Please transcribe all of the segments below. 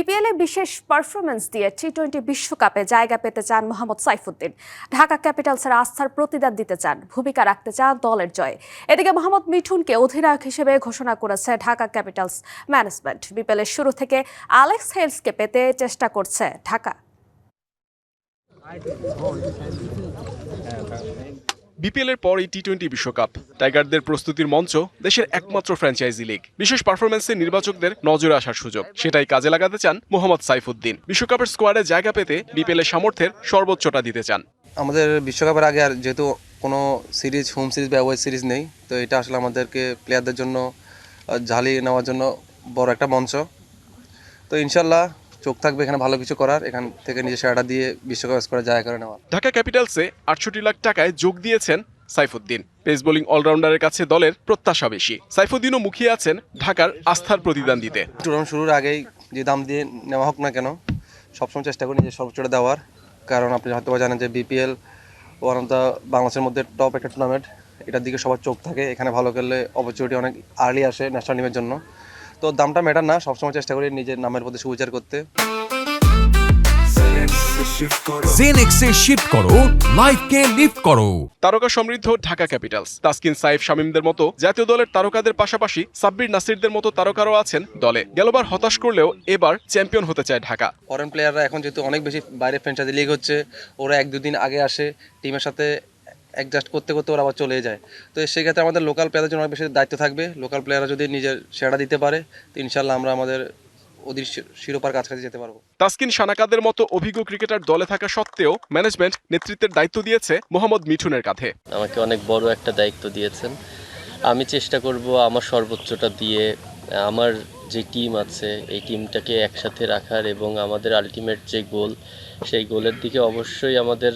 BPL বিশেষ performance দিয়ে T twenty বিশ্বকাপে জায়গা পেতে চান মোহাম্মদ সাইফুদ্দিন। ঢাকা ক্যাপিটালসের আস্থার প্রতিদান দিতে চান, ভূমিকা রাখতে চান দলের জয়ে। এদিকে মোহাম্মদ মিঠুনকে অধিনায়ক হিসেবে ঘোষণা করেছে ঢাকা ক্যাপিটালস ম্যানেজমেন্ট বিপিএল এর শুরু থেকে আলেক্স হেলসকে পেতে চেষ্টা করছে ঢাকা। বিপিএল এর এই টি টোয়েন্টি বিশ্বকাপ। টাইগারদের প্রস্তুতির মঞ্চ দেশের একমাত্র ফ্র্যাঞ্চাইজি লিগ বিশেষ পারফরমেন্সে নির্বাচকদের নজরে আসার সুযোগ। সেটাই কাজে লাগাতে চান মোহাম্মদ সাইফুদ্দিন। বিশ্বকাপের স্কোয়াডে জায়গা পেতে বিপিএল এর সামর্থ্যের সর্বোচ্চটা দিতে চান। আমাদের বিশ্বকাপের আগে আর যেহেতু কোনো সিরিজ হোম সিরিজ বা ওয়াই সিরিজ নেই, তো এটা আসলে আমাদেরকে প্লেয়ারদের জন্য ঝালিয়ে নেওয়ার জন্য বড় একটা মঞ্চ। তো ইনশাল্লাহ চোখ থাকবে এখানে ভালো কিছু করার এখান থেকে নিজের সেরাটা দিয়ে বিশ্বকাপ স্কোরে জায়গা করে নেওয়া ঢাকা ক্যাপিটালসে আটষট্টি লাখ টাকায় যোগ দিয়েছেন সাইফুদ্দিন। পেস বোলিং অলরাউন্ডারের কাছে দলের প্রত্যাশা বেশি। সাইফুদ্দিনও মুখিয়ে আছেন ঢাকার আস্থার প্রতিদান দিতে। টুর্নামেন্ট শুরুর আগেই যে দাম দিয়ে নেওয়া হোক না কেন সবসময় চেষ্টা করি নিজের সর্বোচ্চটা দেওয়ার। কারণ আপনি হয়তো জানেন যে বিপিএল ওয়ান অফ দ্য বাংলাদেশের মধ্যে টপ একটা টুর্নামেন্ট এটার দিকে সবার চোখ থাকে এখানে ভালো খেললে অপরচুনিটি অনেক আর্লি আসে ন্যাশনাল টিমের জন্য। তো দামটা ম্যাটার না সবসময় চেষ্টা করি নিজের নামের প্রতি সুবিচার করতে। জেনেক্সে শিফট করো লাইফকে লিফট করো। তারকা সমৃদ্ধ ঢাকা ক্যাপিটালস তাসকিন সাইফ শামিমদের মতো জাতীয় দলের তারকাদের পাশাপাশি সাব্বির নাসিরদের মতো তারকারও আছেন দলে। গেলবার হতাশ করলেও এবার চ্যাম্পিয়ন হতে চায় ঢাকা। ফরেন প্লেয়াররা এখন যেহেতু অনেক বেশি বাইরে ফ্র্যাঞ্চাইজি লিগ হচ্ছে ওরা এক দুদিন আগে আসে টিমের সাথে অ্যাডজাস্ট করতে করতে ওরা আবার চলে যায়। তো সেক্ষেত্রে আমাদের লোকাল প্লেয়ারদের জন্য অনেক বেশি দায়িত্ব থাকবে। লোকাল প্লেয়াররা যদি নিজের সেরা দিতে পারে তো ইনশাল্লাহ আমরা আমাদের ওদের শিরোপার কাছাকাছি যেতে পারব। তাসকিন সানাকাদের মতো অভিজ্ঞ ক্রিকেটার দলে থাকা সত্ত্বেও ম্যানেজমেন্ট নেতৃত্বের দায়িত্ব দিয়েছে মোহাম্মদ মিঠুনের কাঁধে। আমাকে অনেক বড় একটা দায়িত্ব দিয়েছেন। আমি চেষ্টা করব আমার সর্বোচ্চটা দিয়ে আমার যে টিম আছে এই টিমটাকে একসাথে রাখার এবং আমাদের আলটিমেট যে গোল সেই গোলের দিকে অবশ্যই আমাদের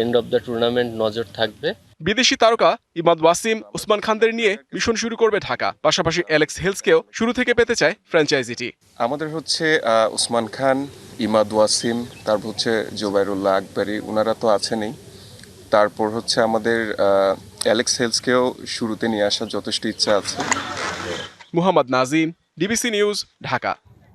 এন্ড অফ দ্য টুর্নামেন্ট নজর থাকবে। বিদেশি তারকা ইমাদ ওয়াসিম উসমান খানদের নিয়ে মিশন শুরু করবে ঢাকা। পাশাপাশি অ্যালেক্স হেলসকেও শুরু থেকে পেতে চায় ফ্র্যাঞ্চাইজিটি। আমাদের হচ্ছে আহ, উসমান খান ইমাদ ওয়াসিম তারপর হচ্ছে জোবাইরুল্লাহ আকবরী ওনারা তো আছেনই। তারপর হচ্ছে আমাদের অ্যালেক্স হেলসকেও শুরুতে নিয়ে আসার যথেষ্ট ইচ্ছা আছে। Muhammad Nazim DBC news Dhaka.